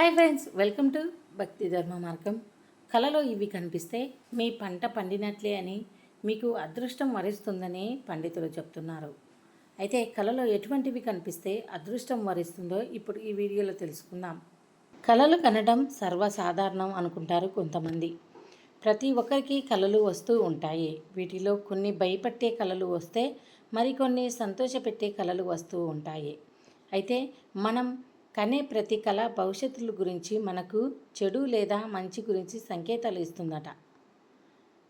Hi friends welcome to భక్తి ధర్మ మార్గం. కళలో ఇవి కనిపిస్తే మీ పంట పండినట్లే అని మీకు అదృష్టం వరిస్తుందని పండితులు చెప్తున్నారు. అయితే కళలో ఎటువంటివి కనిపిస్తే అదృష్టం వరిస్తుందో ఇప్పుడు ఈ వీడియోలో తెలుసుకుందాం. కళలు కనడం సర్వసాధారణం అనుకుంటారు కొంతమంది. ప్రతి ఒక్కరికి కళలు వస్తూ ఉంటాయి. వీటిలో కొన్ని భయపట్టే కళలు వస్తే మరికొన్ని సంతోషపెట్టే కళలు వస్తూ ఉంటాయి. అయితే మనం కనే ప్రతి కళ భవిష్యత్తుల గురించి మనకు చెడు లేదా మంచి గురించి సంకేతాలు ఇస్తుందట.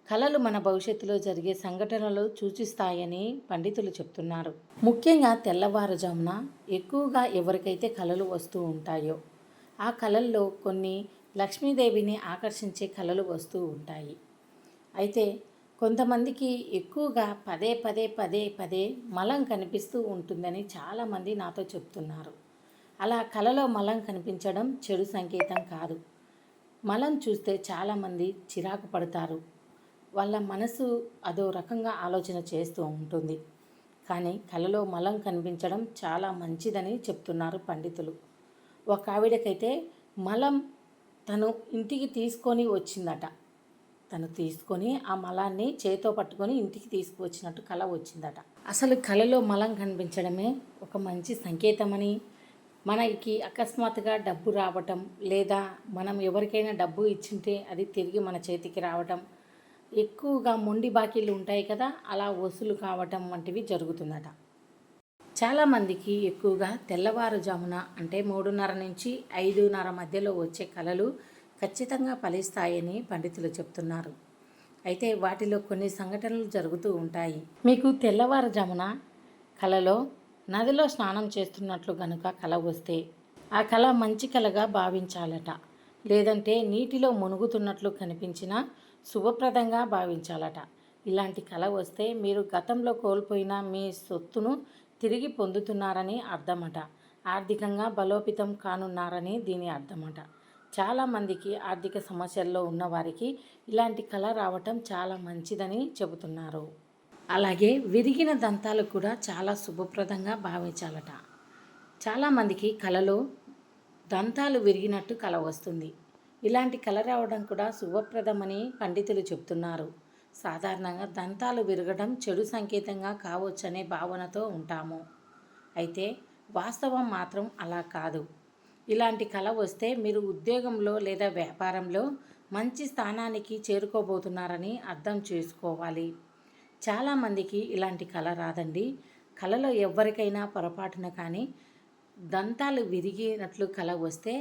కళలు మన భవిష్యత్తులో జరిగే సంఘటనలు సూచిస్తాయని పండితులు చెప్తున్నారు. ముఖ్యంగా తెల్లవారుజామున ఎక్కువగా ఎవరికైతే కళలు వస్తూ ఉంటాయో ఆ కళల్లో కొన్ని లక్ష్మీదేవిని ఆకర్షించే కళలు వస్తూ ఉంటాయి. అయితే కొంతమందికి ఎక్కువగా పదే పదే పదే పదే మలం కనిపిస్తూ ఉంటుందని చాలామంది నాతో చెప్తున్నారు. అలా కలలో మలం కనిపించడం చెడు సంకేతం కాదు. మలం చూస్తే చాలామంది చిరాకు పడతారు. వాళ్ళ మనసు అదో రకంగా ఆలోచన చేస్తూ ఉంటుంది. కానీ కలలో మలం కనిపించడం చాలా మంచిదని చెప్తున్నారు పండితులు. ఒక ఆవిడకైతే మలం తను ఇంటికి తీసుకొని వచ్చిందట. తను తీసుకొని ఆ మలాన్ని చేతో పట్టుకొని ఇంటికి తీసుకువచ్చినట్టు కళ వచ్చిందట. అసలు కళలో మలం కనిపించడమే ఒక మంచి సంకేతమని మనకి అకస్మాత్తుగా డబ్బు రావటం లేదా మనం ఎవరికైనా డబ్బు ఇచ్చింటే అది తిరిగి మన చేతికి రావటం. ఎక్కువగా మొండి బాకీలు ఉంటాయి కదా అలా వసూలు కావటం వంటివి జరుగుతుందట. చాలామందికి ఎక్కువగా తెల్లవారుజామున అంటే మూడున్నర నుంచి ఐదున్నర మధ్యలో వచ్చే కళలు ఖచ్చితంగా ఫలిస్తాయని పండితులు చెప్తున్నారు. అయితే వాటిలో కొన్ని సంఘటనలు జరుగుతూ ఉంటాయి. మీకు తెల్లవారుజామున కలలో నదిలో స్నానం చేస్తున్నట్లు గనుక కళ వస్తే ఆ కళ మంచి కళగా భావించాలట. లేదంటే నీటిలో మునుగుతున్నట్లు కనిపించిన శుభప్రదంగా భావించాలట. ఇలాంటి కళ వస్తే మీరు గతంలో కోల్పోయిన మీ సొత్తును తిరిగి పొందుతున్నారని అర్థమట. ఆర్థికంగా బలోపేతం కానున్నారని దీని అర్థమట. చాలామందికి ఆర్థిక సమస్యల్లో ఉన్నవారికి ఇలాంటి కళ రావటం చాలా మంచిదని చెబుతున్నారు. అలాగే విరిగిన దంతాలు కూడా చాలా శుభప్రదంగా భావించాలట. చాలామందికి కళలో దంతాలు విరిగినట్టు కళ వస్తుంది. ఇలాంటి కళ రావడం కూడా శుభప్రదమని పండితులు చెప్తున్నారు. సాధారణంగా దంతాలు విరగడం చెడు సంకేతంగా కావచ్చనే భావనతో ఉంటాము. అయితే వాస్తవం మాత్రం అలా కాదు. ఇలాంటి కళ వస్తే మీరు ఉద్యోగంలో లేదా వ్యాపారంలో మంచి స్థానానికి చేరుకోబోతున్నారని అర్థం చేసుకోవాలి. చాలామందికి ఇలాంటి కళ రాదండి. కళలో ఎవరికైనా పొరపాటున కానీ దంతాలు విరిగినట్లు కళ వస్తే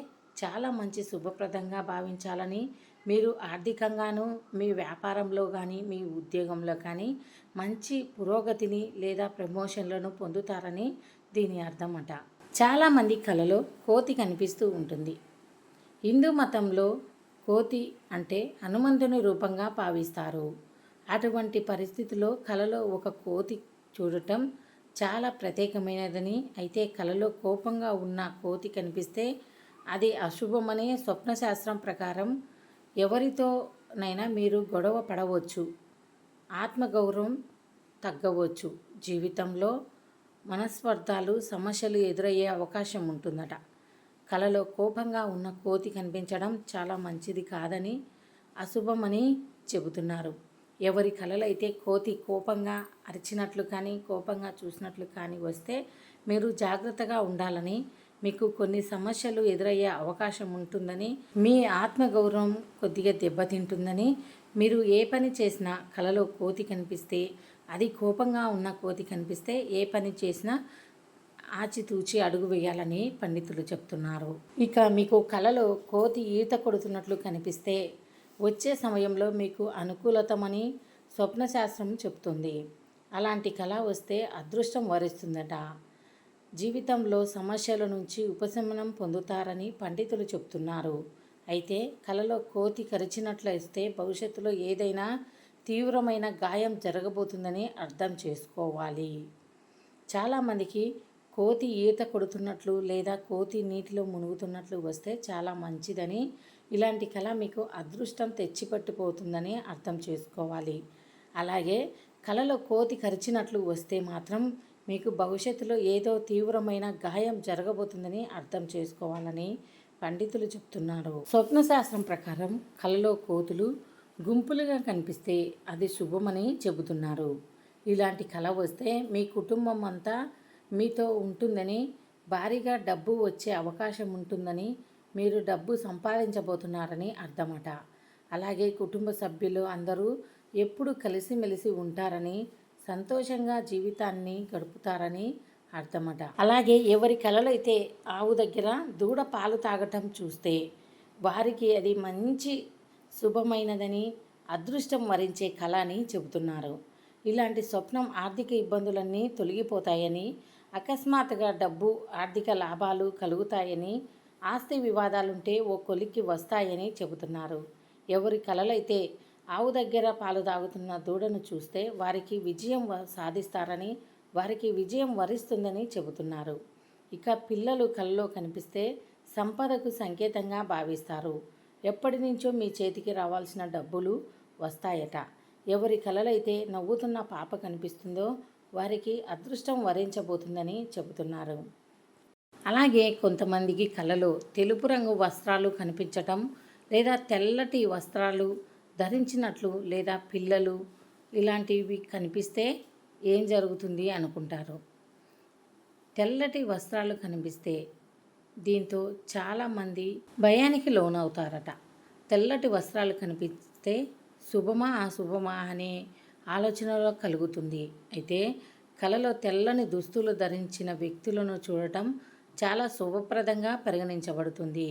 చాలా మంచి శుభప్రదంగా భావించాలని మీరు ఆర్థికంగాను మీ వ్యాపారంలో కానీ మీ ఉద్యోగంలో కానీ మంచి పురోగతిని లేదా ప్రమోషన్లను పొందుతారని దీని అర్థం అట చాలామంది కళలో కోతి కనిపిస్తూ ఉంటుంది. హిందూ మతంలో కోతి అంటే హనుమంతుని రూపంగా భావిస్తారు. అటువంటి పరిస్థితిలో కలలో ఒక కోతి చూడటం చాలా ప్రత్యేకమైనదని అయితే కలలో కోపంగా ఉన్న కోతి కనిపిస్తే అది అశుభమనే స్వప్నశాస్త్రం ప్రకారం ఎవరితోనైనా మీరు గొడవ పడవచ్చు ఆత్మగౌరవం తగ్గవచ్చు. జీవితంలో మనస్పర్ధాలు సమస్యలు ఎదురయ్యే అవకాశం ఉంటుందట. కలలో కోపంగా ఉన్న కోతి కనిపించడం చాలా మంచిది కాదని అశుభమని చెబుతున్నారు. ఎవరి కలలైతే కోతి కోపంగా అరిచినట్లు కానీ కోపంగా చూసినట్లు కానీ వస్తే మీరు జాగ్రత్తగా ఉండాలని మీకు కొన్ని సమస్యలు ఎదురయ్యే అవకాశం ఉంటుందని మీ ఆత్మగౌరవం కొద్దిగా దెబ్బతింటుందని మీరు ఏ పని చేసినా కలలో కోతి కనిపిస్తే అది కోపంగా ఉన్న కోతి కనిపిస్తే ఏ పని చేసినా ఆచితూచి అడుగు వేయాలని పండితులు చెప్తున్నారు. ఇక మీకు కలలో కోతి ఈత కొడుతున్నట్లు కనిపిస్తే వచ్చే సమయంలో మీకు అనుకూలతమని స్వప్నశాస్త్రం చెప్తుంది. అలాంటి కళ వస్తే అదృష్టం వరిస్తుందట. జీవితంలో సమస్యల నుంచి ఉపశమనం పొందుతారని పండితులు చెప్తున్నారు. అయితే కలలో కోతి కరిచినట్లు ఇస్తే భవిష్యత్తులో ఏదైనా తీవ్రమైన గాయం జరగబోతుందని అర్థం చేసుకోవాలి. చాలామందికి కోతి ఈత కొడుతున్నట్లు లేదా కోతి నీటిలో మునుగుతున్నట్లు వస్తే చాలా మంచిదని ఇలాంటి కళ మీకు అదృష్టం తెచ్చిపట్టుపోతుందని అర్థం చేసుకోవాలి. అలాగే కళలో కోతి కరిచినట్లు వస్తే మాత్రం మీకు భవిష్యత్తులో ఏదో తీవ్రమైన గాయం జరగబోతుందని అర్థం చేసుకోవాలని పండితులు చెప్తున్నారు. స్వప్న శాస్త్రం ప్రకారం కలలో కోతులు గుంపులుగా కనిపిస్తే అది శుభమని చెబుతున్నారు. ఇలాంటి కళ వస్తే మీ కుటుంబం అంతా మీతో ఉంటుందని భారీగా డబ్బు వచ్చే అవకాశం ఉంటుందని మీరు డబ్బు సంపాదించబోతున్నారని అర్థమట. అలాగే కుటుంబ సభ్యులు అందరూ ఎప్పుడు కలిసిమెలిసి ఉంటారని సంతోషంగా జీవితాన్ని గడుపుతారని అర్థమట. అలాగే ఎవరి కలలో అయితే ఆవు దగ్గర దూడ పాలు తాగటం చూస్తే వారికి అది మంచి శుభమైనదని అదృష్టం వరించే కళ అని చెబుతున్నారు. ఇలాంటి స్వప్నం ఆర్థిక ఇబ్బందులన్నీ తొలగిపోతాయని అకస్మాత్తుగా డబ్బు ఆర్థిక లాభాలు కలుగుతాయని ఆస్తి వివాదాలుంటే ఓ కొలిక్కి వస్తాయని చెబుతున్నారు. ఎవరి కలలైతే ఆవు దగ్గర పాలు తాగుతున్న దూడను చూస్తే వారికి విజయం సాధిస్తారని వారికి విజయం వరిస్తుందని చెబుతున్నారు. ఇక పిల్లలు కలలో కనిపిస్తే సంపదకు సంకేతంగా భావిస్తారు. ఎప్పటి నుంచో మీ చేతికి రావాల్సిన డబ్బులు వస్తాయట. ఎవరి కలలైతే నవ్వుతున్న పాప కనిపిస్తుందో వారికి అదృష్టం వరించబోతుందని చెబుతున్నారు. అలాగే కొంతమందికి కలలో తెలుపు రంగు వస్త్రాలు కనిపించటం లేదా తెల్లటి వస్త్రాలు ధరించినట్లు లేదా పిల్లలు ఇలాంటివి కనిపిస్తే ఏం జరుగుతుంది అనుకుంటారు. తెల్లటి వస్త్రాలు కనిపిస్తే దీంతో చాలామంది భయానికి లోనవుతారట. తెల్లటి వస్త్రాలు కనిపిస్తే శుభమా అశుభమా అనే ఆలోచనలో కలుగుతుంది. అయితే కలలో తెల్లని దుస్తులు ధరించిన వ్యక్తులను చూడటం చాలా శుభప్రదంగా పరిగణించబడుతుంది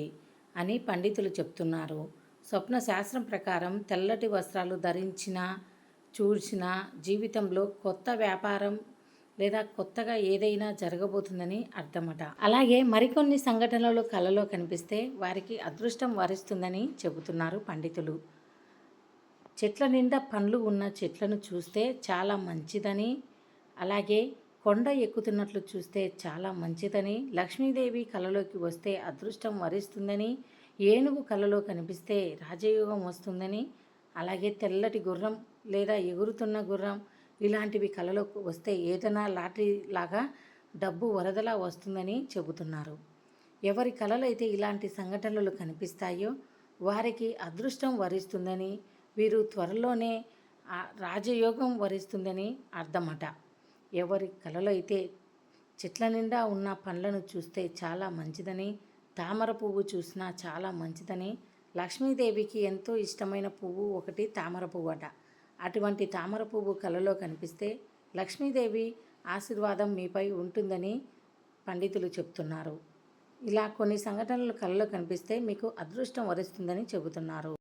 అని పండితులు చెప్తున్నారు. స్వప్న శాస్త్రం ప్రకారం తెల్లటి వస్త్రాలు ధరించిన చూసిన జీవితంలో కొత్త వ్యాపారం లేదా కొత్తగా ఏదైనా జరగబోతుందని అర్థమట. అలాగే మరికొన్ని సంఘటనలు కలలో కనిపిస్తే వారికి అదృష్టం వరిస్తుందని చెబుతున్నారు పండితులు. చెట్ల నిండా పండ్లు ఉన్న చెట్లను చూస్తే చాలా మంచిదని అలాగే కొండ ఎక్కుతున్నట్లు చూస్తే చాలా మంచిదని. లక్ష్మీదేవి కలలోకి వస్తే అదృష్టం వరిస్తుందని. ఏనుగు కలలో కనిపిస్తే రాజయోగం వస్తుందని. అలాగే తెల్లటి గుర్రం లేదా ఎగురుతున్న గుర్రం ఇలాంటివి కలలోకి వస్తే ఏదైనా లాటరీ లాగా డబ్బు వరదలా వస్తుందని చెబుతున్నారు. ఎవరి కలలైతే ఇలాంటి సంఘటనలు కనిపిస్తాయో వారికి అదృష్టం వరిస్తుందని వీరు త్వరలోనే రాజయోగం వరిస్తుందని అర్థమట. ఎవరి కలలో అయితే చెట్ల నిండా ఉన్న పండ్లను చూస్తే చాలా మంచిదని తామర పువ్వు చూసినా చాలా మంచిదని లక్ష్మీదేవికి ఎంతో ఇష్టమైన పువ్వు ఒకటి తామర పువ్వు అట అటువంటి తామర పువ్వు కలలో కనిపిస్తే లక్ష్మీదేవి ఆశీర్వాదం మీపై ఉంటుందని పండితులు చెప్తున్నారు. ఇలా కొన్ని సంఘటనలు కలలో కనిపిస్తే మీకు అదృష్టం వరిస్తుందని చెబుతున్నారు.